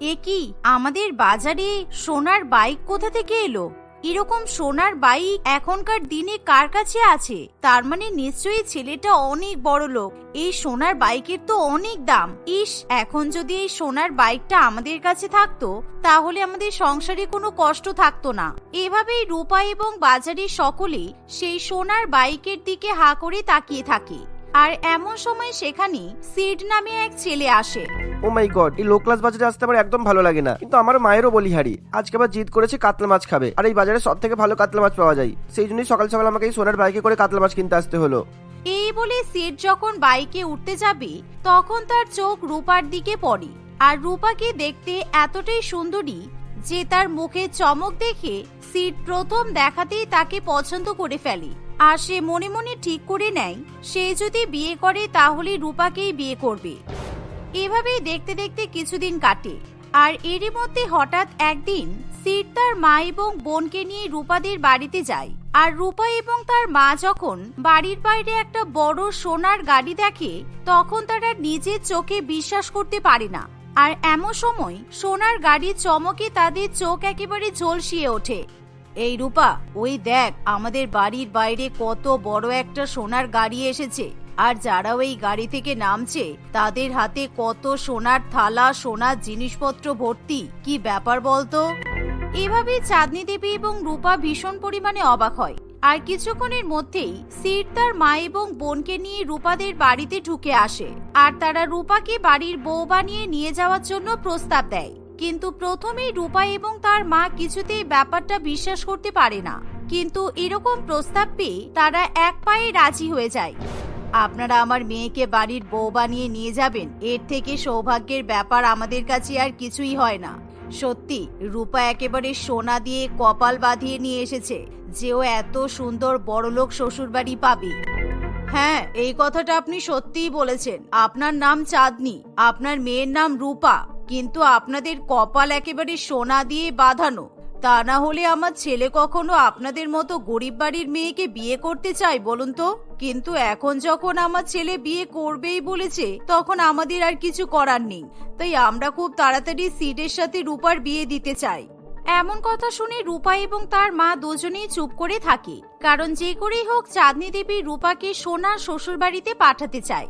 এ কি, আমাদের বাজারে সোনার বাইক কোথা থেকে এলো? এরকম সোনার বাইক এখনকার দিনে কার কাছে আছে? তার মানে নিশ্চয়ই ছেলেটা অনেক বড় লোক। এই সোনার বাইকের তো অনেক দাম। ইস, এখন যদি এই সোনার বাইকটা আমাদের কাছে থাকতো, তাহলে আমাদের সংসারে কোনো কষ্ট থাকতো না। এভাবেই রূপা এবং বাজারের সকলেই সেই সোনার বাইকের দিকে হা করে তাকিয়ে থাকে। আর এমন সময় সেখানে সিড নামে এক ছেলে আসে। ও মাই গড এই লো ক্লাস বাজারে আসতে আমার একদম ভালো লাগে না। কিন্তু আমার মায়েরও বলিহারি আজকে আবার জিদ করেছে কাতলা মাছ খাবে। আর এই বাজারে সব থেকে ভালো কাতলা মাছ পাওয়া যায়। সেই জন্যই সকাল সকাল আমাকে এই সোনার বাইকে করে কাতলা মাছ কিনতে আসতে হলো। এই বলে সিট যখন বাইকে উঠতে যাবে তখন তার চোখ রূপার দিকে পড়ে। আর রূপাকে দেখতে এতটাই সুন্দরী যে তার মুখে চমক দেখে সিট প্রথম দেখাতেই তাকে পছন্দ করে ফেলে। আর সে মনে মনে ঠিক করে নেয়, সে যদি বিয়ে করে তাহলে রূপাকেই বিয়ে করবে। এভাবেই দেখতে দেখতে কিছুদিন কাটে, আর এরই মধ্যে হঠাৎ একদিন সিট তার মা এবং বোনকে নিয়ে রূপাদের বাড়িতে যায়, আর রূপা এবং তার মা যখন বাড়ির বাইরে একটা বড় সোনার গাড়ি দেখে, তখন তারা নিজের চোখে বিশ্বাস করতে পারে না, আর এমন সময় সোনার গাড়ির চমকে তাদের চোখ একেবারে ঝলসিয়ে ওঠে। এই রূপা, ওই দেখ, আমাদের বাড়ির বাইরে কত বড় একটা সোনার গাড়ি এসেছে। আর যারা ওই গাড়ি থেকে নামছে, তাদের হাতে কত সোনার থালা, সোনার জিনিসপত্র ভর্তি। কি ব্যাপার বলতো? এভাবে চাঁদনী দেবী এবং রূপা ভীষণ পরিমাণে অবাক হয়। আর কিছুক্ষণের মধ্যেই সিট তার মা এবং বোনকে নিয়ে রূপাদের বাড়িতে ঢুকে আসে। আর তারা রূপাকে বাড়ির বউ বানিয়ে নিয়ে যাওয়ার জন্য প্রস্তাব দেয়। কিন্তু প্রথমেই রূপা এবং তার মা কিছুতেই ব্যাপারটা বিশ্বাস করতে পারে না। কিন্তু এরকম প্রস্তাব পেয়ে তারা এক পায়ে রাজি হয়ে যায়। আপনারা আমার মেয়েকে বাড়ির বউ বানিয়ে নিয়ে যাবেন, এর থেকে সৌভাগ্যের ব্যাপার আমাদের কাছে আর কিছুই হয় না। সত্যি, রূপা একেবারে সোনা দিয়ে কপাল বাঁধিয়ে নিয়ে এসেছে, যে ও এত সুন্দর বড়লোক শ্বশুরবাড়ি পাবে। হ্যাঁ এই কথাটা আপনি সত্যিই বলেছেন। আপনার নাম চাঁদনি, আপনার মেয়ের নাম রূপা। কিন্তু আপনাদের কপাল একেবারে সোনা দিয়ে বাঁধানো। তা না হলে আমার ছেলে কখনো আপনাদের মতো গরিব বাড়ির মেয়েকে বিয়ে করতে চায় বলুন তো? কিন্তু এখন যখন আমার ছেলে বিয়ে করবেই বলেছে, তখন আমাদের আর কিছু করার নেই। তাই আমরা খুব তাড়াতাড়ি সিডের সাথে রূপার বিয়ে দিতে চাই। এমন কথা শুনে রূপা এবং তার মা দুজনেই চুপ করে থাকে। কারণ যে করেই হোক, চাঁদনী দেবী রূপাকে সোনার শ্বশুরবাড়িতে পাঠাতে চায়।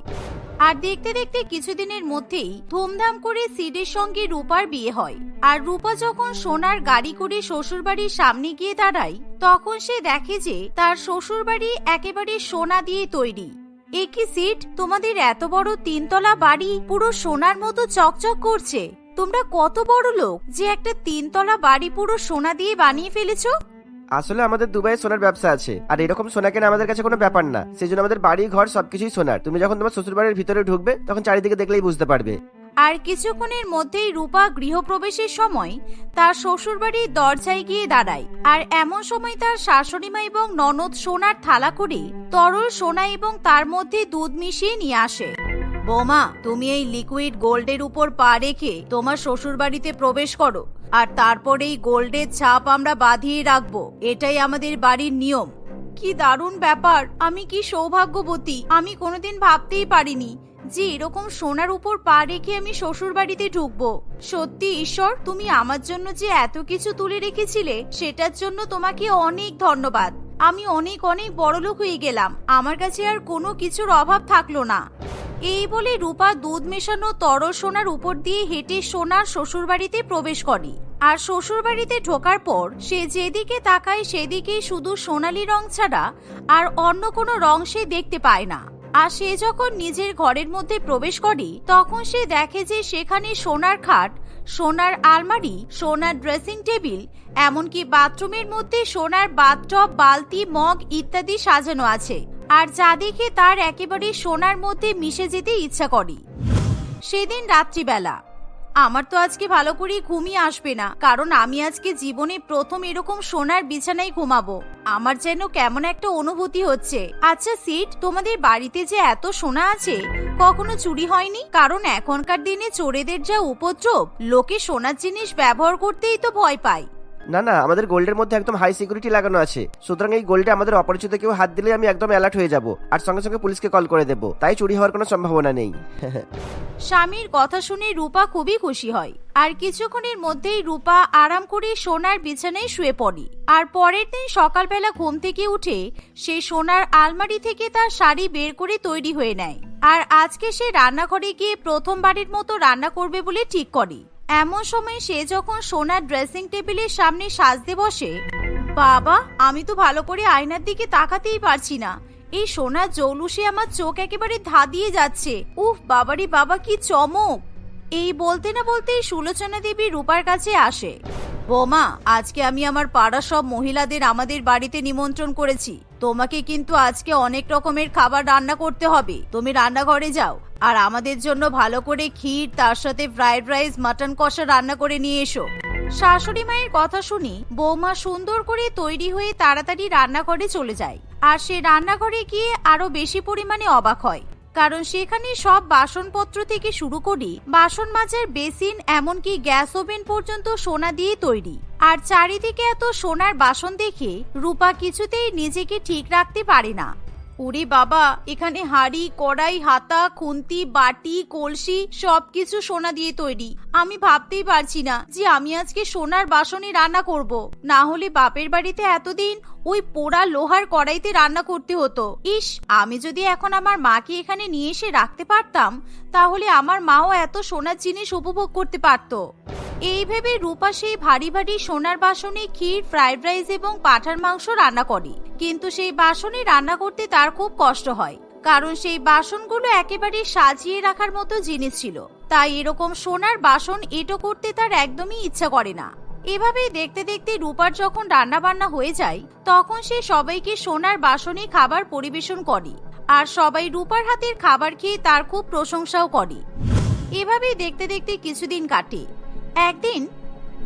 আর দেখতে দেখতে কিছুদিনের মধ্যেই ধুমধাম করে সিডের সঙ্গে রূপার বিয়ে হয়। আর রূপা যখন সোনার গাড়ি করে শ্বশুরবাড়ির সামনে গিয়ে দাঁড়ায়, তখন সে দেখে যে তার শ্বশুরবাড়ি একেবারে সোনা দিয়ে তৈরি। এ কি সিট? তোমাদের এত বড় তিনতলা বাড়ি পুরো সোনার মতো চকচক করছে। তোমরা কত বড় লোক যে একটা তিনতলা বাড়ি পুরো সোনা দিয়ে বানিয়ে ফেলেছো? আসলে আমাদের দুবাইয়ে সোনার ব্যবসা আছে। আর এরকম সোনা কেনা আমাদের কাছে কোনো ব্যাপার না। সেই জন্য আমাদের বাড়ি, ঘর সবকিছুই সোনার। তুমি যখন তোমার শ্বশুর বাড়ির ভিতরে ঢুকবে, তখন চারিদিকে দেখলেই বুঝতে পারবে। আর কিছুক্ষণের মধ্যেই রূপা গৃহপ্রবেশের সময় তার শ্বশুরবাড়ির দরজায় গিয়ে দাঁড়ায়। আর এমন সময় তার শাশুড়িমা এবং ননদ সোনার থালা করে তরল সোনা এবং তার মধ্যে দুধ মিশিয়ে নিয়ে আসে। বোমা, তুমি এই লিকুইড গোল্ডের উপর পা রেখে তোমার শ্বশুরবাড়িতে প্রবেশ করো। আর তারপরে এই গোল্ডের ছাপ আমরা বাঁধিয়ে রাখব। এটাই আমাদের বাড়ির নিয়ম। কি দারুণ ব্যাপার! আমি কি সৌভাগ্যবতী? আমি কোনোদিন ভাবতেই পারিনি যে এরকম সোনার উপর পা রেখে আমি শ্বশুর বাড়িতে ঢুকবো। সত্যি ঈশ্বর, তুমি আমার জন্য যে এত কিছু তুলে রেখেছিলে, সেটার জন্য তোমাকে অনেক ধন্যবাদ। আমি অনেক অনেক বড়লোক হয়ে গেলাম। আমার কাছে আর কোনো কিছুর অভাব থাকল না। এই বলে রূপা দুধ মেশানো তরল সোনার উপর দিয়ে হেঁটে সোনার শ্বশুরবাড়িতে প্রবেশ করে। আর শ্বশুরবাড়িতে ঢোকার পর সে যেদিকে তাকায় সেদিকেই শুধু সোনালি রং ছাড়া আর অন্য কোনো রং সে দেখতে পায় না। আর সে যখন নিজের ঘরের মধ্যে প্রবেশ করে, তখন সে দেখে যে সেখানে সোনার খাট, সোনার আলমারি, সোনার ড্রেসিং টেবিল, এমনকি বাথরুমের মধ্যে সোনার বাথটব, বালতি, মগ ইত্যাদি সাজানো আছে। আর যা দেখে তার একেবারে সোনার মধ্যে মিশে যেতে ইচ্ছা করে। সেদিন রাত্রিবেলা। আমার তো আজকে ভালো করে ঘুমই আসবে না, কারণ আমি আজকে জীবনে প্রথম এরকম সোনার বিছানায় ঘুমাবো। আমার যেন কেমন একটা অনুভূতি হচ্ছে। আচ্ছা সিট, তোমাদের বাড়িতে যে এত সোনা আছে, কখনো চুরি হয়নি? কারণ এখনকার দিনে চোরেদের যা উপদ্রব, লোকে সোনার জিনিস ব্যবহার করতেই তো ভয় পায়। না না, আমাদের গোল্ডের মধ্যে একদম হাই সিকিউরিটি লাগানো আছে। সুতরাং এই গোল্ডে আমাদের অপরিচিত কেউ হাত দিলে আমি একদম অ্যালার্ট হয়ে যাব। আর সঙ্গে সঙ্গে পুলিশকে কল করে দেবো। তাই চুরি হওয়ার কোনো সম্ভাবনা নেই। স্বামীর কথা শুনে রূপা খুবই খুশি হয়। আর কিছুক্ষণের মধ্যেই রূপা আরাম করে সোনার বিছানায় শুয়ে পড়ে। আর পরের দিন সকালবেলা ঘুম থেকে উঠে সে সোনার আলমারি থেকে তার শাড়ি বের করে তৈরি হয়ে নেয়। আর আজকে সে রান্নাঘরে গিয়ে প্রথমবারের মতো রান্না করবে বলে ঠিক করে। এমন সময় সে যখন সোনার ড্রেসিং টেবিলের সামনে সাজতে বসে, বাবা, আমি তো ভালো করে আয়নার দিকে তাকাতেই পারছি না। এই সোনার জৌলুসে আমার চোখ একেবারে ধা দিয়ে যাচ্ছে। উফ, বাবারি বাবা, কি চমক! এই বলতে না বলতেই সুলোচনা দেবী রূপার কাছে আসে। বোমা, আজকে আমি আমার পাড়ার সব মহিলাদের আমাদের বাড়িতে নিমন্ত্রণ করেছি। তোমাকে কিন্তু আজকে অনেক রকমের খাবার রান্না করতে হবে। তুমি রান্নাঘরে যাও। আর আমাদের জন্য ভালো করে ক্ষীর, তার সাথে ফ্রাইড রাইস, মাটন কষা রান্না করে নিয়ে এসো। শাশুড়ি মায়ের কথা শুনি বৌমা সুন্দর করে তৈরি হয়ে তাড়াতাড়ি রান্নাঘরে চলে যায়। আর সে রান্নাঘরে গিয়ে আরও বেশি পরিমাণে অবাক হয়। কারণ সেখানে সব বাসনপত্র থেকে শুরু করি। বাসন মাজার বেসিন, এমনকি গ্যাস ওভেন পর্যন্ত সোনা দিয়ে তৈরি। আর চারিদিকে এত সোনার বাসন দেখে রূপা কিছুতেই নিজেকে ঠিক রাখতে পারে না। ওরে বাবা, এখানে হাড়ি, কড়াই, হাতা, খুন্তি, বাটি, কলসি, সবকিছু সোনা দিয়ে তৈরি। আমি ভাবতেই পারছি না যে আমি আজকে সোনার বাসনে রান্না করব। না হলে বাপের বাড়িতে এতদিন ওই পোড়া লোহার কড়াইতে রান্না করতে হতো। ইস, আমি যদি এখন আমার মাকে এখানে নিয়ে এসে রাখতে পারতাম, তাহলে আমার মাও এত সোনার জিনিস উপভোগ করতে পারতো। এই ভেবে রূপা সেই ভারী ভারী সোনার বাসনে ক্ষীর, ফ্রাইড রাইস এবং পাঠার মাংস রান্না করে। কিন্তু সেই বাসনে রান্না করতে তার খুব কষ্ট হয়। কারণ সেই বাসনগুলো একেবারে সাজিয়ে রাখার মতো জিনিস ছিল। তাই এরকম সোনার বাসন এটো করতে তার একদমই ইচ্ছা করে না। এভাবেই দেখতে দেখতে রূপার যখন রান্না বান্না হয়ে যায়, তখন সে সবাইকে সোনার বাসনে খাবার পরিবেশন করে আর সবাই রূপার হাতের খাবার খেয়ে তার খুব প্রশংসাও করে। এভাবেই দেখতে দেখতে কিছুদিন কাটে। একদিন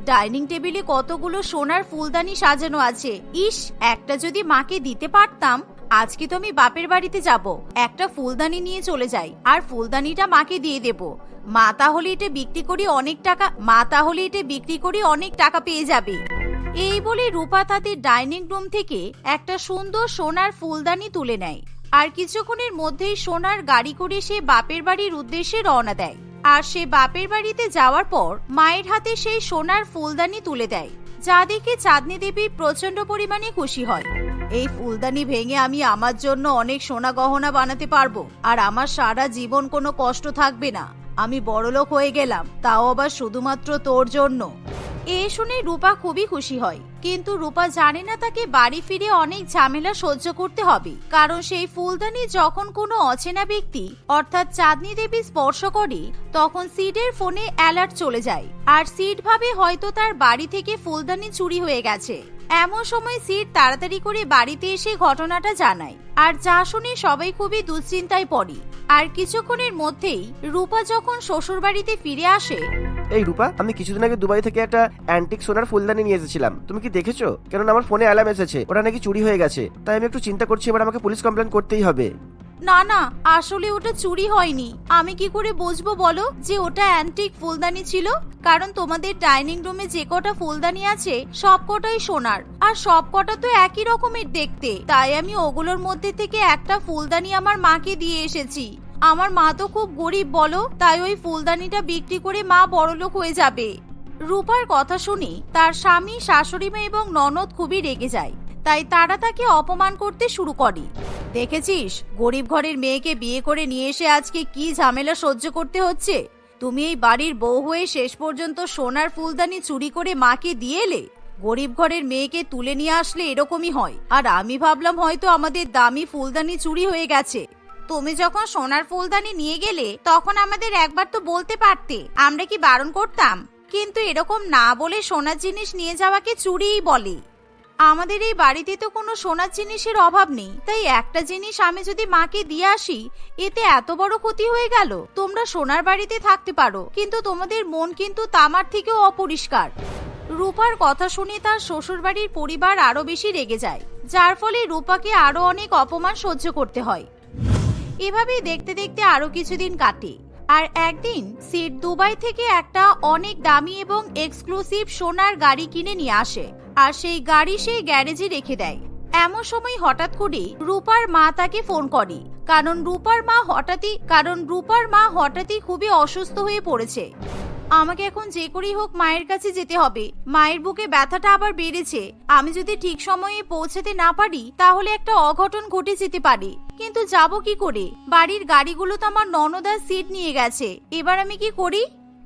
ডাইনিং টেবিলে কতগুলো সোনার ফুলদানি সাজানো আছে, ইস, একটা যদি মাকে দিতে পারতাম আজকে তো আমি বাপের বাড়িতে যাব। একটা ফুলদানি নিয়ে চলে যাই, আর ফুলদানিটা মাকে দিয়ে দেব। মা তাহলে এটা বিক্রি করি অনেক টাকা, মা তাহলে এটা বিক্রি করি অনেক টাকা পেয়ে যাবে। এই বলে রূপা তাদের ডাইনিং রুম থেকে একটা সুন্দর সোনার ফুলদানি তুলে নেয়, আর কিছুক্ষণের মধ্যেই সোনার গাড়ি করে সে বাপের বাড়ির উদ্দেশ্যে রওনা দেয়। আর সে বাপের বাড়িতে যাওয়ার পর মায়ের হাতে সেই সোনার ফুলদানি তুলে দেয়, যা দেখে চাঁদনি দেবী প্রচণ্ড পরিমাণে খুশি হয়। এই ফুলদানি ভেঙে আমি আমার জন্য অনেক সোনা গহনা বানাতে পারব। আর আমার সারা জীবন কোনো কষ্ট থাকবে না। আমি বড়লোক হয়ে গেলাম, তাও আবার শুধুমাত্র তোর জন্য। এ শুনে রূপা খুবই খুশি হয়। কিন্তু রূপা জানে না তাকে বাড়ি ফিরে অনেক ঝামেলা সহ্য করতে হবে। কারণ সেই ফুলদানি যখন কোনো অচেনা ব্যক্তি, অর্থাৎ চাঁদনি দেবী স্পর্শ করে, তখন সিডের ফোনে অ্যালার্ট চলে যায়। আর সিড ভাবে হয়তো তার বাড়ি থেকে ফুলদানি চুরি হয়ে গেছে। এমন সময় সিট তাড়াতাড়ি করে বাড়িতে এসে ঘটনাটা জানায়। আর যা শুনে সবাই খুবই দুশ্চিন্তায় পড়ে। আর কিছুক্ষণের মধ্যেই রূপা যখন শ্বশুর বাড়িতে ফিরে আসে, এই রূপা, আমি কিছুদিন আগে দুবাই থেকে একটা অ্যান্টিক সোনার ফুলদানি নিয়ে এসেছিলাম। তুমি কি দেখেছ? কেননা আমার ফোনে অ্যালার্ম এসেছে। ওটা নাকি চুরি হয়ে গেছে। তাই আমি একটু চিন্তা করছি, এবার আমাকে পুলিশ কমপ্লেন করতেই হবে। না না, আসলে ওটা চুরি হয়নি। আমি কি করে বুঝব বলো যে ওটা অ্যান্টিক ফুলদানি ছিল? কারণ তোমাদের ডাইনিং রুমে যে কটা ফুলদানি আছে, সব কটাই সোনার। আর সব কটা তো একই রকমের দেখতে। তাই আমি ওগুলোর মধ্যে থেকে একটা ফুলদানি আমার মাকে দিয়ে এসেছি। আমার মা তো খুব গরিব বলো, তাই ওই ফুলদানিটা বিক্রি করে মা বড়লোক হয়ে যাবে। রূপার কথা শুনি তার স্বামী, শাশুড়ি মা এবং ননদ খুবই রেগে যায়। তাই তারা তাকে অপমান করতে শুরু করে। দেখেছিস? গরিব ঘরের মেয়েকে বিয়ে করে নিয়ে এসে আজকে কি ঝামেলা সহ্য করতে হচ্ছে? তুমি এই বাড়ির বউ হয়ে শেষ পর্যন্ত সোনার ফুলদানি চুরি করে মাকে দিয়ে এলে? গরিব ঘরের মেয়েকে তুলে নিয়ে আসলে এরকমই হয়। আর আমি ভাবলাম হয়তো আমাদের দামি ফুলদানি চুরি হয়ে গেছে। তুমি যখন সোনার ফুলদানি নিয়ে গেলে তখন আমাদের একবার তো বলতে পারতে। আমরা কি বারণ করতাম? কিন্তু এরকম না বলে সোনার জিনিস নিয়ে যাওয়াকে চুরিই বলে। আমাদের এই বাড়িতে তো কোনো সোনার জিনিসের অভাব নেই। তাই একটা জিনিস আমি যদি মাকে দিয়ে আসি, এতে এত বড় ক্ষতি হয়ে গেল। তোমরা সোনার বাড়িতে থাকতে পারো, কিন্তু তোমাদের মন কিন্তু তামার থেকেও অপরিষ্কার। রূপার কথা শুনে তার শ্বশুরবাড়ির পরিবার আরও বেশি রেগে যায়, যার ফলে রূপাকে আরও অনেক অপমান সহ্য করতে হয়। এভাবেই দেখতে দেখতে আরও কিছুদিন কাটে। আর একদিন সিট দুবাই থেকে একটা অনেক দামি এবং এক্সক্লুসিভ সোনার গাড়ি কিনে নিয়ে আসে, আর সেই গাড়ি সেই গ্যারেজে রেখে দেয়। এমন সময় হঠাৎ করে রূপার মা তাকে ফোন করে, কারণ রূপার মা হঠাৎই, কারণ রূপার মা হঠাৎই খুবই অসুস্থ হয়ে পড়েছে। আমাকে এখন যে করেই হোক মায়ের কাছে যেতে হবে। মায়ের বুকে ব্যথাটা আবার বেড়েছে। আমি যদি ঠিক সময়ে পৌঁছাতে না পারি, তাহলে একটা অঘটন ঘটে যেতে পারে। কিন্তু যাব কি করে? বাড়ির গাড়িগুলো তো আমার ননদার সিট নিয়ে গেছে। এবার আমি কি করি?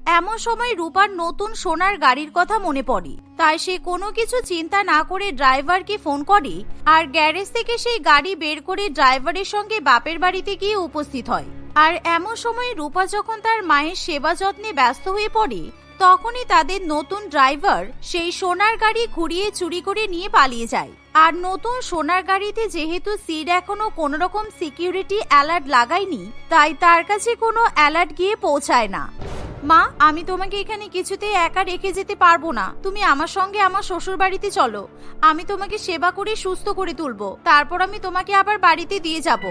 এমন সময় রূপার নতুন সোনার গাড়ির কথা মনে পড়ে। তাই সে কোনো কিছু চিন্তা না করে ড্রাইভারকে ফোন করে। আর গ্যারেজ থেকে সেই গাড়ি বের করে ড্রাইভারের সঙ্গে বাপের বাড়িতে গিয়ে উপস্থিত হয়। আর এমন সময় রূপা যখন তার মায়ের সেবা যত্নে ব্যস্ত হয়ে পড়ে, তখনই তাদের নতুন ড্রাইভার সেই সোনার গাড়ি ঘুরিয়ে চুরি করে নিয়ে পালিয়ে যায়। আর নতুন সোনার গাড়িতে যেহেতু সিড এখনও কোনো রকম সিকিউরিটি অ্যালার্ট লাগায়নি, তাই তার কাছে কোনো অ্যালার্ট গিয়ে পৌঁছায় না। মা, আমি তোমাকে এখানে কিছুতেই একা রেখে যেতে পারব না। তুমি আমার সঙ্গে আমার শ্বশুর বাড়িতে চলো। আমি তোমাকে সেবা করে সুস্থ করে তুলবো। তারপর আমি তোমাকে আবার বাড়িতে দিয়ে যাব।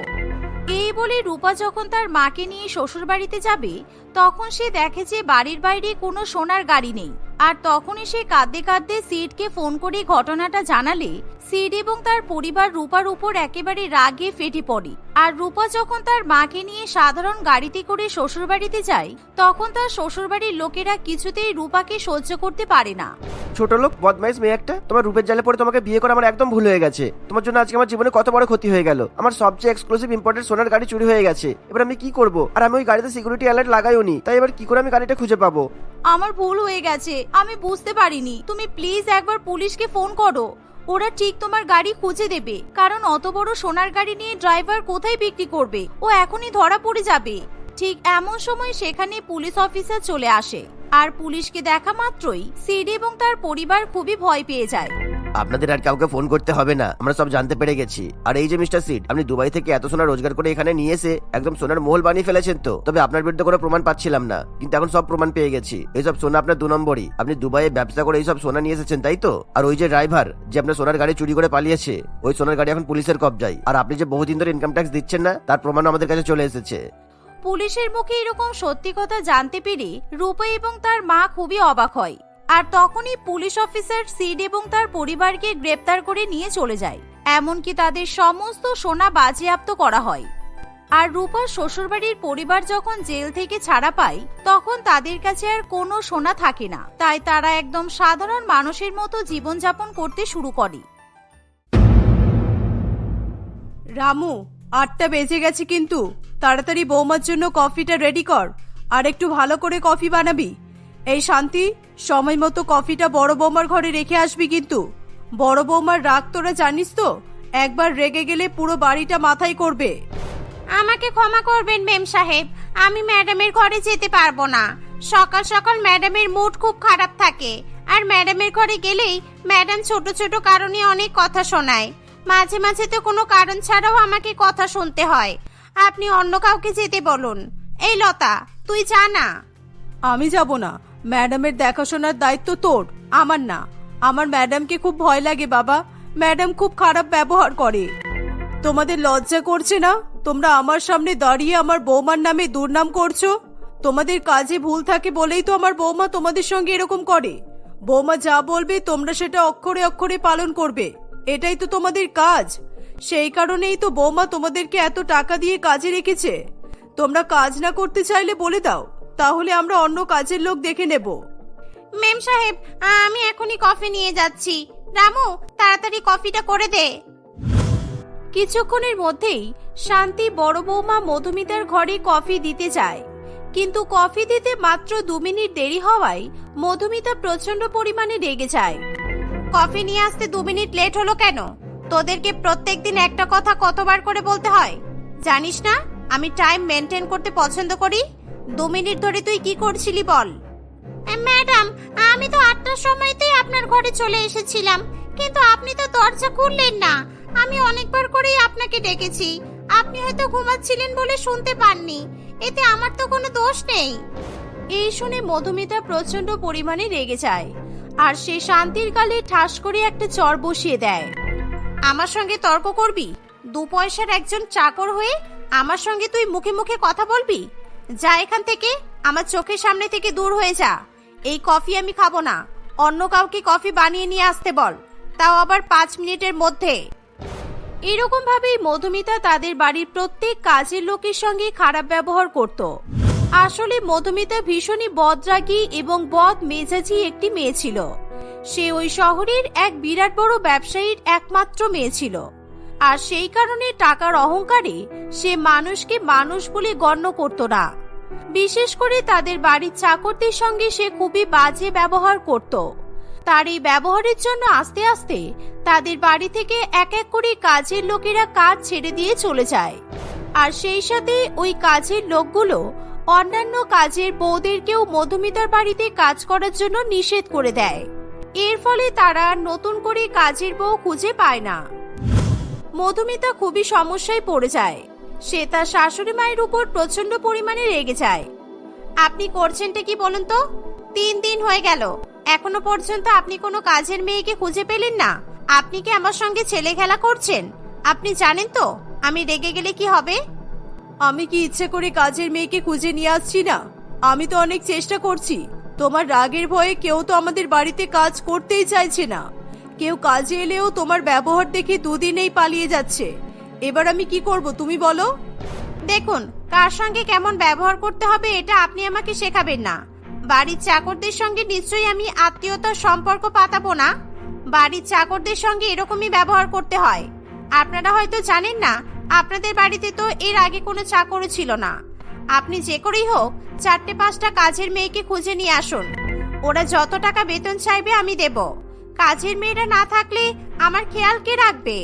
এই বলে রূপা যখন তার মাকে নিয়ে শ্বশুর বাড়িতে যাবে, তখন সে দেখে যে বাড়ির বাইরে কোনো সোনার গাড়ি নেই। আর তখনই সে কাঁদতে কাঁদতে সিডকে ফোন করে ঘটনাটা জানালে সিড এবং তার পরিবার রূপার উপর একেবারে রাগে ফেটে পড়ে। আর রূপা যখন তার মাকে নিয়ে সাধারণ গাড়িতে করে শ্বশুর বাড়িতে যায় তখন তার শ্বশুরবাড়ির লোকেরা কিছুতেই রূপাকে সহ্য করতে পারে না। ছোট লোক বদমাইশ মেয়ে একটা। তোমার রূপের জালে পড়ে তোমাকে বিয়ে করে আমার একদম ভুল হয়ে গেছে। তোমার জন্য আজকে আমার জীবনে কত বড় ক্ষতি হয়ে গেল। আমার সবচেয়ে এক্সক্লুসিভ ইম্পর্টেন্ট সোনার গাড়ি চুরি হয়ে গেছে। এবার আমি কি করব? আর আমি ওই গাড়িতে সিকিউরিটি অ্যালার্ট লাগাইওনি। তাই এবার কি করে আমি গাড়িটা খুঁজে পাবো? আমার ভুল হয়ে গেছে। আমি বুঝতে পারিনি। তুমি প্লিজ একবার পুলিশকে ফোন করো। ওরা ঠিক তোমার গাড়ি খুঁজে দেবে। কারণ অত বড় সোনার গাড়ি নিয়ে ড্রাইভার কোথায় বিক্রি করবে? ও এখনই ধরা পড়ে যাবে। ঠিক এমন সময় সেখানে পুলিশ অফিসার চলে আসে। আর পুলিশকে দেখা মাত্রই সিডি এবং তার পরিবার খুবই ভয় পেয়ে যায়। আপনাদের আর কাউকে ফোন করতে হবে না। আমরা সব জানতে পেরে গেছি। আর এই যে মিস্টার সিড আপনি দুবাই থেকে এত সোনা রোজগার করে এখানে নিয়ে এসে একদম সোনার মহল বানিয়ে ফেলেছেন তো। তবে আপনার বিরুদ্ধে কোনো প্রমাণ পাচ্ছিলাম না। কিন্তু এখন সব প্রমাণ পেয়ে গেছি। এইসব সোনা আপনার দু নম্বরই। আপনি দুবাইয়ে ব্যবসা করে এইসব সোনা নিয়ে এসেছেন, তাই তো? আর ওই যে ড্রাইভার, যে আপনার সোনার গাড়ি চুরি করে পালিয়েছে, ওই সোনার গাড়ি এখন পুলিশের কবজায়। আর আপনি যে বহুদিন ধরে ইনকাম ট্যাক্স দিচ্ছেন না, তার প্রমাণও আমাদের কাছে চলে এসেছে। পুলিশের মুখে এরকম সত্যি কথা জানতে পেরে রূপা এবং তার মা খুবই অবাক হয়। আর তখনই পুলিশ অফিসার সিড এবং তার পরিবারকে গ্রেপ্তার করে নিয়ে চলে যায়। এমনকি তাদের সমস্ত সোনা বাজেয়াপ্ত করা হয়। আর রূপার শ্বশুরবাড়ির পরিবার যখন জেল থেকে ছাড়া পায়, তখন তাদের কাছে আর কোনো সোনা থাকে না। তাই তারা একদম সাধারণ মানুষের মতো জীবনযাপন করতে শুরু করে। রামু, আটটা বেজে গেছে কিন্তু। তাড়াতাড়ি বৌমার জন্য কফিটা রেডি কর। আর একটু ভালো করে কফি বানাবি। এই শান্তি সময় মতো কফিটা বড় বৌমার ঘরে রেখে আসবি কিন্তু। বড় বৌমার রাগ তোরা জানিস তো? একবার রেগে গেলে পুরো বাড়িটা মাথায় করবে। আমাকে ক্ষমা করবেন মেম সাহেব। আমি ম্যাডামের ঘরে যেতে পারব না। সকাল সকাল ম্যাডামের মুড খুব খারাপ থাকে। আর ম্যাডামের ঘরে গেলেই ম্যাডাম ছোট ছোট কারণে অনেক কথা শোনায়। মাঝে মাঝে তো কোনো কারণ ছাড়াও আমাকে কথা শুনতে হয়। আপনি অন্য কাউকে যেতে বলুন। এই লতা তুই যা না। আমি যাব না। ম্যাডামের দেখাশোনার দায়িত্ব তোর, আমার না। আমার ম্যাডামকে খুব ভয় লাগে, বাবা। ম্যাডাম খুব খারাপ ব্যবহার করে। তোমাদের লজ্জা করছে না? তোমরা আমার সামনে দাঁড়িয়ে আমার বৌমার নামে দুর্নাম করছ? তোমাদের কাজে ভুল থাকে বলেই তো আমার বৌমা তোমাদের সঙ্গে এরকম করে। বৌমা যা বলবে, তোমরা সেটা অক্ষরে অক্ষরে পালন করবে। এটাই তো তোমাদের কাজ। সেই কারণেই তো বৌমা তোমাদেরকে এত টাকা দিয়ে কাজে রেখেছে। তোমরা কাজ না করতে চাইলে বলে দাও। তাহলে আমরা অন্য কাজের লোক দেখে নেব। মেম সাহেব আমি এখনই কফি নিয়ে যাচ্ছি। রামু তাড়াতাড়ি কফিটা করে দে। কিছুক্ষণের মধ্যেই শান্তি বড় বৌমা মধুমিতার ঘরে কফি দিতে যায়। কিন্তু কফি দিতে মাত্র দু মিনিট দেরি হওয়ায় মধুমিতা প্রচণ্ড পরিমাণে রেগে যায়। কফি নিয়ে আসতে দু মিনিট লেট হলো কেন? তোদেরকে প্রত্যেক দিন একটা কথা কতবার করে বলতে হয়? জানিস না আমি টাইম মেনটেন করতে পছন্দ করি? দু মিনিট ধরে তুই কি করছিলি বল? ম্যাডাম আমি তো আটটার সময়তেই আপনার ঘরে চলে এসেছিলাম কিন্তু আপনি তো দরজা খুললেন না। আমি অনেকবার করেই আপনাকে ডেকেছি। আপনি হয়তো ঘুমাচ্ছিলেন বলে শুনতে পাননি। এতে আমার তো কোনো দোষ নেই। এই শুনে মধুমিতা প্রচণ্ড পরিমাণে রেগে যায় আর সে শান্তির কালে ঠাস করে একটা চর বসিয়ে দেয়। আমার সঙ্গে তর্ক করবি? দু পয়সার একজন চাকর হয়ে আমার সঙ্গে তুই মুখে মুখে কথা বলবি? যা এখান থেকে, আমার চোখের সামনে থেকে দূর হয়ে যা। এই কফি আমি খাব না। অন্য কাউকে কফি বানিয়ে নিয়ে আসতে বল। তাও আবার পাঁচ মিনিটের মধ্যে। এরকম ভাবেই মধুমিতা তাদের বাড়ির প্রত্যেক কাজের লোকের সঙ্গে খারাপ ব্যবহার করত। আসলে মধুমিতা ভীষণই বদরাগী এবং বদ মেজাজি একটি মেয়ে ছিল। সে ওই শহরের এক বিরাট বড় ব্যবসায়ীর একমাত্র মেয়ে ছিল। আর সেই কারণে টাকার অহংকারে সে মানুষকে মানুষ বলে গণ্য করত না। বিশেষ করে তাদের বাড়ির চাকরদের সঙ্গে সে খুবই বাজে ব্যবহার করত। তার এই ব্যবহারের জন্য আস্তে আস্তে তাদের বাড়ি থেকে এক এক করে কাজের লোকেরা কাজ ছেড়ে দিয়ে চলে যায়। আর সেই সাথে ওই কাজের লোকগুলো অন্যান্য কাজের বউদেরকেও মধুমিতার বাড়িতে কাজ করার জন্য নিষেধ করে দেয়। এর ফলে তারা নতুন করে কাজের বউ খুঁজে পায় না। মধুমিতা খুবই সমস্যায় পড়ে যায়। সে তার শাশুড়ি মায়ের উপর প্রচণ্ড পরিমাণে রেগে যায়। আপনি করছেনটা কি বলুন তো? তিন দিন হয়ে গেল। এখনও পর্যন্ত আপনি কোনো কাজের মেয়েকে খুঁজে পেলেন না। আপনি কি আমার সঙ্গে ছেলে খেলা করছেন? আপনি জানেন তো, আমি রেগে গেলে কি হবে? আমি কি ইচ্ছে করে কাজের মেয়েকে খুঁজে নিয়ে আসছি না? আমি তো অনেক চেষ্টা করছি। তোমার রাগের ভয়ে কেউ তো আমাদের বাড়িতে কাজ করতেই চাইছে না। কেউ কাজে এলেও তোমার ব্যবহার দেখে দুদিনেই পালিয়ে যাচ্ছে। এবার আমি কি করব, তুমি বলো? দেখুন, কার সঙ্গে কেমন ব্যবহার করতে হবে এটা আপনি আমাকে শেখাবেন না। বাড়ির চাকরদের সঙ্গে নিশ্চয়ই আমি আত্মীয়তার সম্পর্ক পাতাবো না। বাড়ির চাকরদের সঙ্গে এরকমই ব্যবহার করতে হয়। আপনারা হয়তো জানেন না, আপনাদের বাড়িতে তো এর আগে কোনো চাকরও ছিল না। আপনি যে করেই হোক, চারটে পাঁচটা কাজের মেয়েকে খুঁজে নিয়ে আসুন। ওরা যত টাকা বেতন চাইবে আমি দেব। কাজের মেয়েরা না থাকলে আমার খেয়াল কে রাখবে?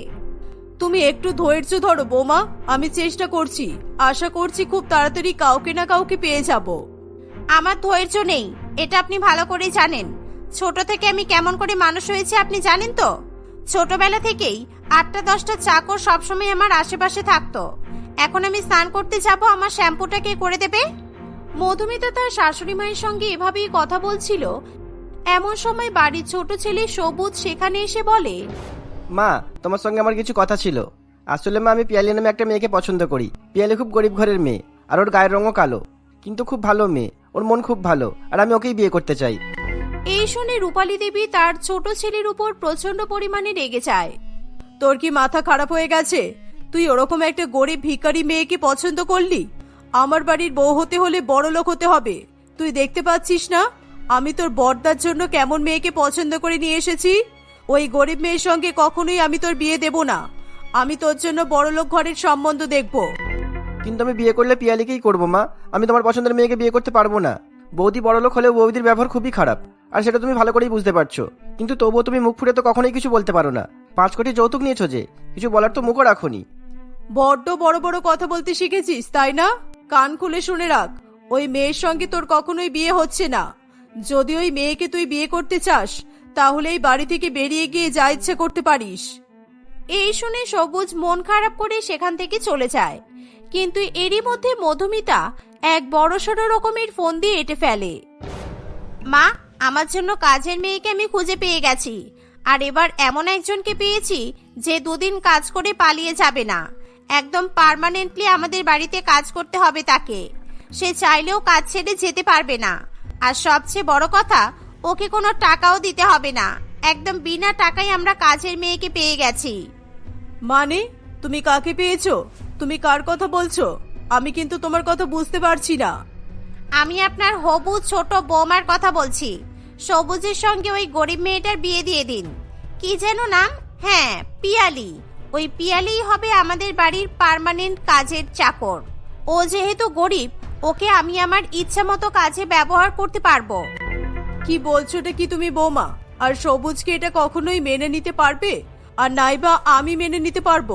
তুমি একটু ধৈর্য ধরো বৌমা। আমি চেষ্টা করছি। আশা করছি খুব তাড়াতাড়ি কাউকে না কাউকে পেয়ে যাব। আমার ধৈর্য নেই এটা আপনি ভালো করেই জানেন। ছোট থেকে আমি কেমন করে মানুষ হয়েছি আপনি জানেন তো? ছোটবেলা থেকেই আটটা দশটা চাকর সবসময় আমার আশেপাশে থাকতো। এখন আমি স্নান করতে যাব আমার শ্যাম্পুটা কে করে দেবে? মধুমিতা তার শাশুড়ি মায়ের সঙ্গে এভাবেই কথা বলছিল এমন সময় বাড়ির ছোট ছেলে সবুজ সেখানে এসে বলে মা তোমার সঙ্গে আমার কিছু কথা ছিল। আসলে মা আমি পিয়ালি নামে একটা মেয়েকে পছন্দ করি। পিয়ালি খুব গরিব ঘরের মেয়ে আর ওর গায়ের রঙও কালো কিন্তু খুব ভালো মেয়ে ওর মন খুব ভালো আর আমি ওকেই বিয়ে করতে চাই। এই শুনে রূপালী দেবী তার ছোট ছেলের উপর প্রচণ্ড পরিমাণে রেগে যায়। তোর কি মাথা খারাপ হয়ে গেছে? তুই ওরকম একটা গরিব ভিখারি মেয়েকে পছন্দ করলি? আমার বাড়ির বউ হতে হলে বড় লোক হতে হবে। তুই দেখতে পাচ্ছিস না? আমি তোর বর্দার জন্য কেমন মেয়েকে পছন্দ করে নিয়ে এসেছি? ওই গরিব মেয়ের সঙ্গে কখনোই আমি তোর বিয়ে দেব না। আমি তোর জন্য বড় লোক ঘরের সম্বন্ধ দেখব। কিন্তু আমি বিয়ে করলে পিয়ালিকেই করব মা। আমি তোমার পছন্দের মেয়েকে বিয়ে করতে পারব না। বৌদি বড় লোক হলেও বৌদির ব্যবহার খুবই খারাপ। আর সেটা তুমি ভালো করেই বুঝতে পারছ। কিন্তু তবুও তুমি মুখ ফুটে তো কখনোই কিছু বলতে পারো না। পাঁচ কোটি যৌতুক নিয়েছো যে কিছু বলার তো মুখও রাখোনি। বড্ড বড় বড় কথা বলতে শিখেছিস তাই না? কান খুলে শুনে রাখ। ওই মেয়ের সঙ্গে তোর কখনোই বিয়ে হচ্ছে না। যদি ওই মেয়েকে তুই বিয়ে করতে চাস তাহলে এই বাড়ি থেকে বেরিয়ে গিয়ে যা ইচ্ছে করতে পারিস। এই শুনে সবুজ মন খারাপ করে সেখান থেকে চলে যায়। কিন্তু এরই মধ্যে মধুমিতা এক বড়সড় রকমের ফোন দিয়ে এঁটে ফেলে। মা, আমার জন্য কাজের মেয়েকে আমি খুঁজে পেয়ে গেছি। আর এবার এমন একজনকে পেয়েছি যে দুদিন কাজ করে পালিয়ে যাবে না। একদম পার্মানেন্টলি আমাদের বাড়িতে কাজ করতে হবে তাকে। সে চাইলেও কাজ ছেড়ে যেতে পারবে না। আর সবচেয়ে বড় কথা ওকে কোনো টাকাও দিতে হবে না। একদম বিনা টাকায় আমরা কাজের মেয়েকে পেয়ে গেছি। মানে তুমি কাকে পেয়েছ? তুমি কার কথা বলছো? আমি কিন্তু তোমার কথা বুঝতে পারছি না। আমি আপনার হবু ছোট বৌমার কথা বলছি। সবুজের সঙ্গে ওই গরিব মেয়েটার বিয়ে দিয়ে দিন। কি যেন নাম? হ্যাঁ পিয়ালি। ওই পিয়ালি হবে আমাদের বাড়ির পার্মানেন্ট কাজের চাকর। ও যেহেতু গরিব ওকে আমি আমার ইচ্ছা মতো কাজে ব্যবহার করতে পারব। কি বলছোটা কি তুমি বৌমা? আর সবুজকে এটা কখনোই মেনে নিতে পারবে? আর নাইবা আমি মেনে নিতে পারব?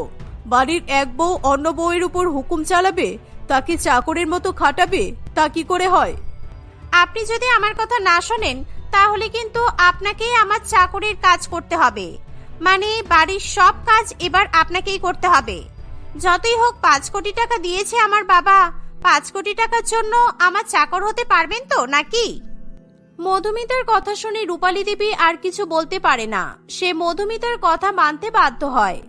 বাড়ির এক বউ অন্য বউয়ের উপর হুকুম চালাবে? তাকে চাকরের মতো খাটাবে? তা কি করে হয়? আপনি যদি আমার কথা না শোনেন তাহলে কিন্তু আপনাকেই আমার চাকরির কাজ করতে হবে। মানে বাড়ির সব কাজ এবার আপনাকেই করতে হবে। যতই হোক পাঁচ কোটি টাকা দিয়েছে আমার বাবা পাঁচ কোটি টাকার জন্য আমার চাকর হতে পারবেন তো, নাকি? মধুমিতার কথা শুনে রূপালী দেবী আর কিছু বলতে পারে না। সে মধুমিতার কথা মানতে বাধ্য হয়।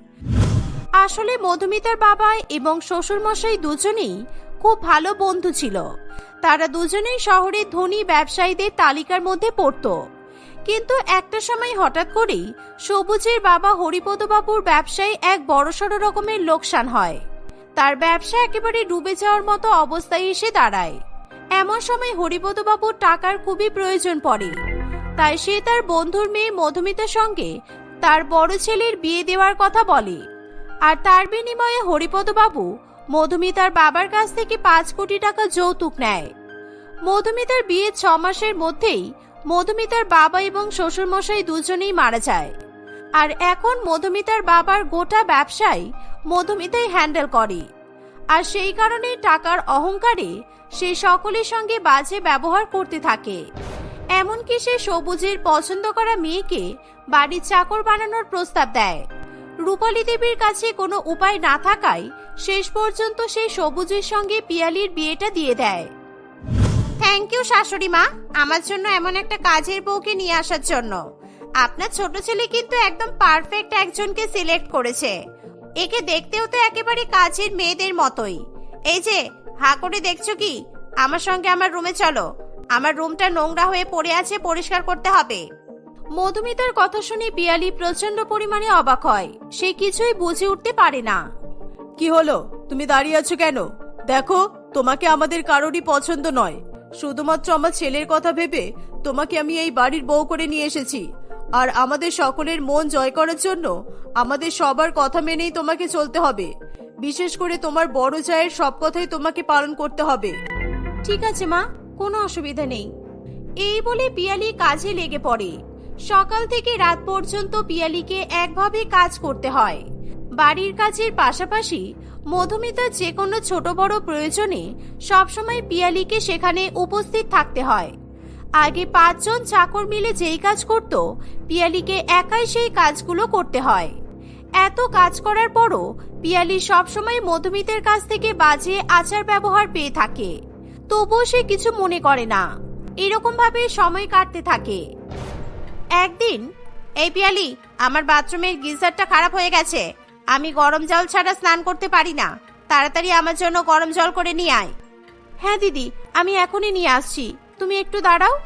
আসলে মধুমিতার বাবা এবং শ্বশুরমশাই দুজনেই খুব ভালো বন্ধু ছিল। তারা দুজনেই শহরের ধনী ব্যবসায়ীদের তালিকার মধ্যে পড়তো। কিন্তু একটা সময় হঠাৎ করেই সবুজের বাবা হরিপদ বাবুর ব্যবসায় এক বড়সড় রকমের লোকসান হয়। তার ব্যবসা একেবারে ডুবে যাওয়ার মতো অবস্থায় এসে দাঁড়ায়। এমন সময় হরিপদ বাবুর টাকার খুবই প্রয়োজন পড়ে। তাই সে তার বন্ধুর মেয়ে মধুমিতার সঙ্গে তার বড় ছেলের বিয়ে দেওয়ার কথা বলে। আর তার বিনিময়ে হরিপদ বাবু মধুমিতার বাবার কাছ থেকে পাঁচ কোটি টাকা যৌতুক নেয়। মধুমিতার বিয়ের ছ মাসের মধ্যেই মধুমিতার বাবা এবং শ্বশুরমশাই দুজনেই মারা যায়। আর এখন মধুমিতার বাবার গোটা ব্যবসায় মধুমিতাই হ্যান্ডেল করে। আর সেই কারণে টাকার অহংকারে সে সকলের সঙ্গে বাজে ব্যবহার করতে থাকে। এমনকি সে সবুজের পছন্দ করা মেয়েকে বাড়ির চাকর বানানোর প্রস্তাব দেয়। রূপালী দেবীর কাছে কোনো উপায় না থাকায় শেষ পর্যন্ত সেই সবুজের সঙ্গে পিয়ালির বিয়েটা দিয়ে দেয়। থ্যাংক ইউ শাশুড়ি মা। আমার জন্য এমন একটা কাজের বউকে নিয়ে আসার জন্য। আপনার ছোট ছেলে কিন্তু একদম পারফেক্ট একজনকে সিলেক্ট করেছে। একে দেখতেও তো একেবারে কাজের মেয়েদের মতোই। এই যে, হা করে দেখছ কি? আমার সঙ্গে আমার রুমে চলো। আমার রুমটা নোংরা হয়ে পড়ে আছে, পরিষ্কার করতে হবে। মধুমিতার কথা শুনে পিয়ালি প্রচণ্ড পরিমাণে অবাক হয়। সে কিছুই বুঝে উঠতে পারে না। কি হলো? তুমি দাঁড়িয়ে আছো কেন? দেখো, তোমাকে আমাদের কারোরই পছন্দ নয়। শুধুমাত্র আমার ছেলের কথা ভেবে তোমাকে আমি এই বাড়ির বউ করে নিয়ে এসেছি। আর আমাদের সকলের মন জয় করার জন্য আমাদের সবার কথা মেনেই তোমাকে চলতে হবে। বিশেষ করে তোমার বড় জায়ের সব কথাই তোমাকে পালন করতে হবে। ঠিক আছে, মা। কোনো অসুবিধা নেই। এই বলে পিয়ালি কাজে লেগে পড়ে। সকাল থেকে রাত পর্যন্ত পিয়ালিকে একভাবে কাজ করতে হয়। বাড়ির কাজের পাশাপাশি মধুমিতা যে কোনো ছোট বড় প্রয়োজনে সবসময় পিয়ালিকে সেখানে উপস্থিত থাকতে হয়। আগে পাঁচজন চাকর মিলে যেই কাজ করত, পিয়ালিকে একাই সেই কাজগুলো করতে হয়। এত কাজ করার পরও পিয়ালি সবসময় মধুমিতের কাছ থেকে বাজে আচার ব্যবহার পেয়ে থাকে। তবুও সে কিছু মনে করে না। এরকম ভাবে সময় কাটতে থাকে। একদিন, এই পিয়ালি, আমার বাথরুমের গিজারটা খারাপ হয়ে গেছে। আমি গরম জল ছাড়া স্নান করতে পারি না। তাড়াতাড়ি আমার জন্য গরম জল করে নিয়ে আয়। হ্যাঁ দিদি, আমি এখনই নিয়ে আসছি। তুমি একটু দাঁড়াও।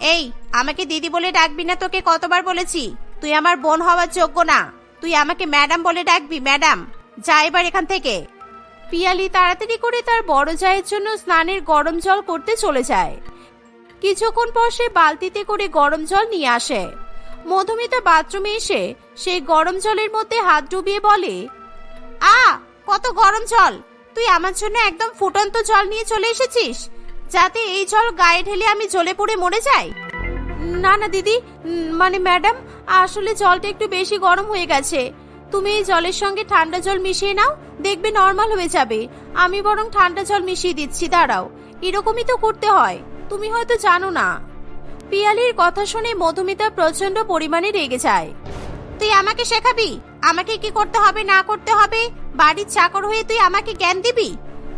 এই, আমাকে দিদি বলে ডাকবি না, তোকে কতবার বলেছি। তুই আমার বোন হওয়ার যোগ্য না। তুই আমাকে ম্যাডাম বলে ডাকবি, ম্যাডাম। যা এবার এখান থেকে। পিয়ালি তাড়াতাড়ি করে তার বড় জায়ের জন্য স্নানের গরম জল করতে চলে যায়। কিছুক্ষণ পর সে বালতিতে করে গরম জল নিয়ে আসে। মধুমিতা বাথরুমে এসে সেই গরম জলের মধ্যে হাত ডুবিয়ে বলে, আ, কত গরম জল! তুই আমার জন্য একদম ফুটন্ত জল নিয়ে চলে এসেছিস। যাতে এই জল গায়ে ঢেলে আমি জ্বলে পড়ে মরে যাই? না না দিদি। মানে ম্যাডাম আসলে জলটা একটু বেশি গরম হয়ে গেছে। তুমি এই জলের সঙ্গে ঠান্ডা জল মিশিয়ে নাও দেখবে নর্মাল হয়ে যাবে। আমি বরং ঠান্ডা জল মিশিয়ে দিচ্ছি দাঁড়াও। এরকমই তো করতে হয়। তুমি হয়তো জানো না। পিয়ালির কথা শুনে মধুমিতা প্রচণ্ড পরিমাণে রেগে যায়। তুই আমাকে শেখাবি? আমাকে কি করতে হবে না করতে হবে? বাড়ির চাকর হয়ে তুই আমাকে জ্ঞান দিবি?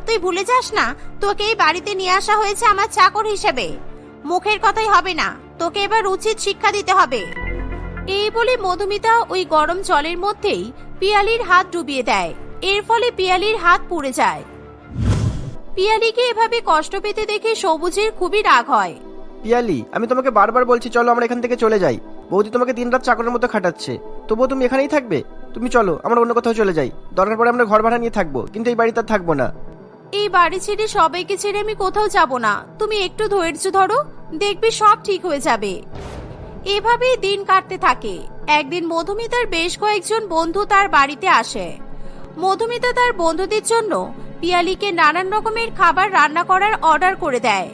তুই ভুলে যাস না, তোকে এই বাড়িতে নিয়ে আসা হয়েছে আমার চাকর হিসেবে। মুখের কথাই হবে না, তোকে এবার উচিত শিক্ষা দিতে হবে। এই বলে মধুমিতা ওই গরম জলের মধ্যেই পিয়ালির হাত ডুবিয়ে দেয়। এর ফলে পিয়ালির হাত পুড়ে যায়। পিয়ালিকে এভাবে কষ্ট পেতে দেখে সবুজের খুবই রাগ হয়। পিয়ালি, আমি তোমাকে বারবার বলছি, চলো আমরা এখান থেকে চলে যাই। বৌদি তোমাকে দিনরাত চাকরের মতো খাটাচ্ছে। তবুও তুমি এখানেই থাকবে? তুমি চলো, আমরা অন্য কোথাও চলে যাই। দরকার পড়ে আমরা ঘর ভাড়া নিয়ে থাকব, কিন্তু এই বাড়িতে আর থাকব না। এই বাড়ি ছেড়ে সবাইকে ছেড়ে আমি কোথাও যাব না। তুমি একটু ধৈর্য ধরো, দেখবি সব ঠিক হয়ে যাবে। এভাবেই দিন কাটতে থাকে। একদিন মধুমিতার বেশ কয়েকজন বন্ধু তার বাড়িতে আসে। মধুমিতা তার বন্ধুদের জন্য পিয়ালিকে নানান রকমের খাবার রান্না করার অর্ডার করে দেয়।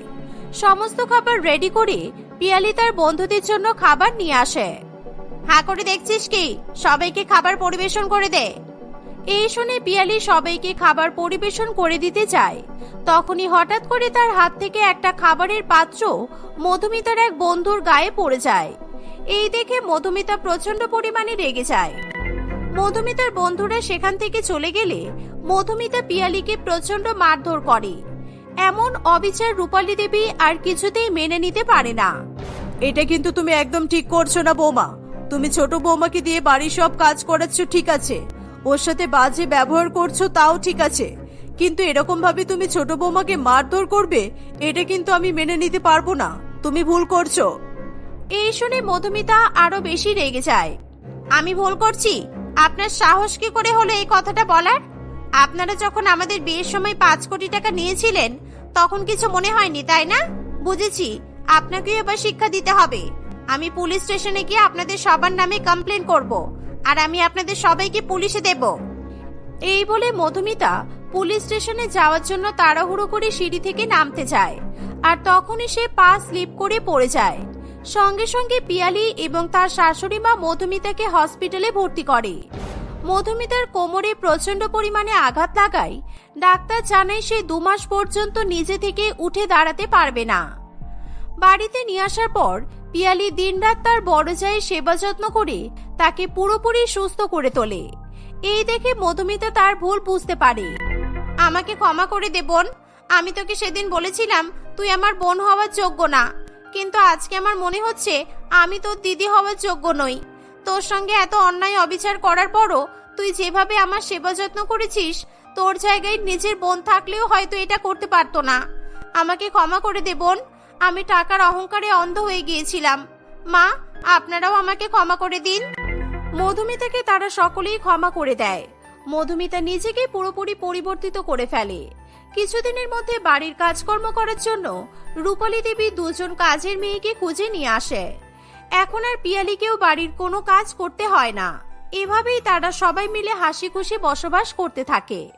সমস্ত খাবার রেডি করে পিয়ালি তার বন্ধুদের জন্য খাবার নিয়ে আসে। হ্যাঁ করে দেখছিস কি? সবাইকে খাবার পরিবেশন করে দে। এই শুনে পিয়ালি সবাইকে খাবার পরিবেশন করে দিতে চায়। তখনই হঠাৎ করে তার হাত থেকে একটা খাবারের পাত্র মধুমিতার এক বন্ধুর গায়ে পড়ে যায়। এই দেখে মধুমিতা প্রচণ্ড পরিমাণে রেগে যায়। মধুমিতার বন্ধুরা সেখান থেকে চলে গেলে মধুমিতা পিয়ালিকে প্রচণ্ড মারধর করে। এমন অবিচার রূপালী দেবী আর কিছুতেই মেনে নিতে পারে না। এটা কিন্তু তুমি একদম ঠিক করছ না বৌমা। তুমি ছোট বৌমাকে দিয়ে বাড়ির সব কাজ করাচ্ছ, ঠিক আছে। ওর সাথে বাজে ব্যবহার করছ তাও ঠিক আছে। কিন্তু এরকম ভাবে তুমি ছোট বৌমাকে মারধর করবে, এটা কিন্তু আমি মেনে নিতে পারব না। তুমি ভুল করছ। এই শুনে মধুমিতা আরও বেশি রেগে যায়। আমি ভুল করছি? আপনার সাহস কি করে হলো এই কথাটা বলার? আপনারা যখন আমাদের বিয়ের সময় পাঁচ কোটি টাকা নিয়েছিলেন, তখন কিছু মনে হয়নি, তাই না? বুঝেছি। আপনাকেও এবার শিক্ষা দিতে হবে। আমি পুলিশ স্টেশনে গিয়ে আপনাদের সবার নামে কমপ্লেন করব। আর আমি আপনাদের সবাইকে পুলিশে দেব। এই বলে মধুমিতা পুলিশ স্টেশনে যাওয়ার জন্য তাড়াহুড়ো করে সিঁড়ি থেকে নামতে যায়। আর তখনই সে পা স্লিপ করে পড়ে যায়। সঙ্গে সঙ্গে পিয়ালি এবং তার শাশুড়ি মা মধুমিতাকে হসপিটালে ভর্তি করে। মধুমিতার কোমরে প্রচণ্ড পরিমাণে আঘাত লাগায়। ডাক্তার জানায় সে দু মাস পর্যন্ত নিজে থেকে উঠে দাঁড়াতে পারবে না। বাড়িতে নিয়ে আসার পর পিয়ালি দিনরাত তার বড় জায়ের সেবা যত্ন করে তাকে পুরোপুরি সুস্থ করে তোলে। এই দেখে মধুমিতা তার ভুল বুঝতে পারে। আমাকে ক্ষমা করে দে বোন, আমি তোকে সেদিন বলেছিলাম তুই আমার বোন হওয়ার যোগ্য না। কিন্তু আজকে আমার মনে হচ্ছে আমি তোর দিদি হওয়ার যোগ্য নই। তোর সঙ্গে এত অন্যায় অবিচার করার পরও তুই যেভাবে আমার সেবা যত্ন করেছিস, তোর জায়গায় নিজের বোন থাকলেও হয়তো এটা করতে পারতো না। আমাকে ক্ষমা করে দে বোন আমি টাকার অহংকারে অন্ধ হয়ে গিয়েছিলাম। মা, আপনারাও আমাকে ক্ষমা করে দিন। মধুমিতাকে তারা সকলেই ক্ষমা করে দেয়। মধুমিতা নিজেকে পুরোপুরি পরিবর্তিত করে ফেলে। কিছুদিনের মধ্যে বাড়ির কাজকর্ম করার জন্য রূপালী দেবী দুজন কাজের মেয়েকে খুঁজে নিয়ে আসে। এখন আর পিয়ালিকেও বাড়ির কোনো কাজ করতে হয় না। এভাবেই তারা সবাই মিলে হাসি খুশি বসবাস করতে থাকে।